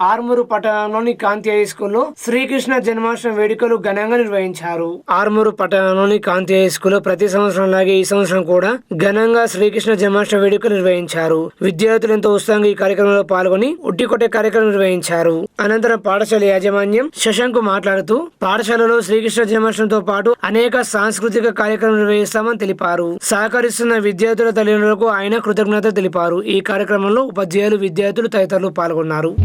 ఆర్మూరు పట్టణంలోని కాంతి హై స్కూల్లో శ్రీకృష్ణ జన్మాష్టమి వేడుకలు ఘనంగా నిర్వహించారు. ఆర్మూరు పట్టణంలోని కాంతి హై స్కూల్లో ప్రతి సంవత్సరం లాగే ఈ సంవత్సరం కూడా ఘనంగా శ్రీకృష్ణ జన్మాష్టమి వేడుకలు నిర్వహించారు. విద్యార్థులు ఎంతో ఉత్సాహంగా ఈ కార్యక్రమంలో పాల్గొని ఉట్టికొట్టే కార్యక్రమం నిర్వహించారు. అనంతరం పాఠశాల యాజమాన్యం శశాంక్ మాట్లాడుతూ పాఠశాలలో శ్రీకృష్ణ జన్మాష్టమితో పాటు అనేక సాంస్కృతిక కార్యక్రమం నిర్వహిస్తామని తెలిపారు. సహకరిస్తున్న విద్యార్థుల తల్లిదండ్రులకు ఆయన కృతజ్ఞత తెలిపారు. ఈ కార్యక్రమంలో ఉపాధ్యాయులు విద్యార్థులు తదితరులు పాల్గొన్నారు.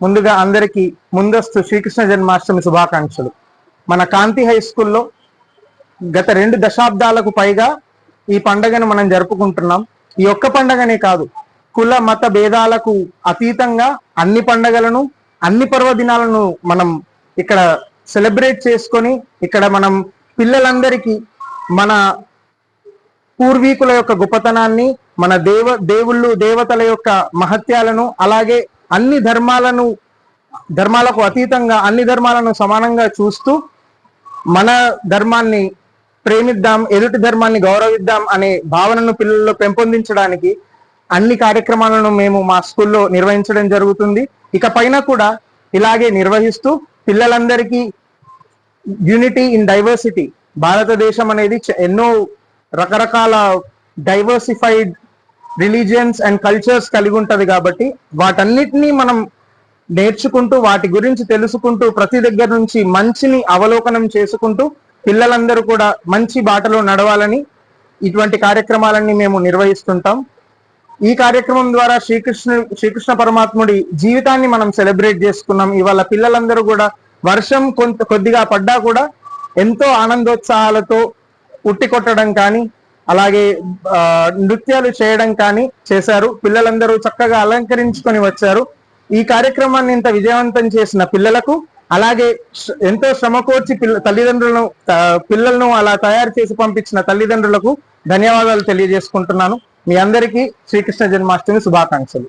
ముందుగా అందరికీ ముందస్తు శ్రీకృష్ణ జన్మాష్టమి శుభాకాంక్షలు. మన కాంతి హై స్కూల్లో గత రెండు దశాబ్దాలకు పైగా ఈ పండగను మనం జరుపుకుంటున్నాం. ఈ ఒక్క పండగనే కాదు కుల మత భేదాలకు అతీతంగా అన్ని పండగలను అన్ని పర్వదినాలను మనం ఇక్కడ సెలబ్రేట్ చేసుకొని ఇక్కడ మనం పిల్లలందరికీ మన పూర్వీకుల యొక్క గొప్పతనాన్ని మన దేవ దేవుళ్ళు దేవతల యొక్క మహత్యాలను అలాగే అన్ని ధర్మాలను ధర్మాలకు అతీతంగా అన్ని ధర్మాలను సమానంగా చూస్తూ మన ధర్మాన్ని ప్రేమిద్దాం ఎదుటి ధర్మాన్ని గౌరవిద్దాం అనే భావనను పిల్లల్లో పెంపొందించడానికి అన్ని కార్యక్రమాలను మేము మా స్కూల్లో నిర్వహించడం జరుగుతుంది. ఇక పైన కూడా ఇలాగే నిర్వహిస్తూ పిల్లలందరికీ యూనిటీ ఇన్ డైవర్సిటీ. భారతదేశం అనేది చ- ఎన్నో రకరకాల డైవర్సిఫైడ్ రిలీజియన్స్ అండ్ కల్చర్స్ కలిగి ఉంటది కాబట్టి వాటన్నిటినీ మనం నేర్చుకుంటూ వాటి గురించి తెలుసుకుంటూ ప్రతి దగ్గర నుంచి మంచిని అవలోకనం చేసుకుంటూ పిల్లలందరూ కూడా మంచి బాటలో నడవాలని ఇటువంటి కార్యక్రమాలన్నీ మేము నిర్వహిస్తుంటాం. ఈ కార్యక్రమం ద్వారా శ్రీకృష్ణ శ్రీకృష్ణ పరమాత్ముడి జీవితాన్ని మనం సెలబ్రేట్ చేసుకున్నాం. ఇవాళ పిల్లలందరూ కూడా వర్షం కొంత కొద్దిగా పడ్డా కూడా ఎంతో ఆనందోత్సాహాలతో ఉట్టి కొట్టడం కానీ అలాగే ఆ, నృత్యాలు చేయడం కానీ చేశారు. పిల్లలందరూ చక్కగా అలంకరించుకొని వచ్చారు. ఈ కార్యక్రమాన్ని ఇంత విజయవంతం చేసిన పిల్లలకు అలాగే ఎంతో శ్రమకోర్చి పిల్ల తల్లిదండ్రులను పిల్లలను అలా తయారు చేసి పంపించిన తల్లిదండ్రులకు ధన్యవాదాలు తెలియజేసుకుంటున్నాను. మీ అందరికీ శ్రీకృష్ణ జన్మాష్టమి శుభాకాంక్షలు.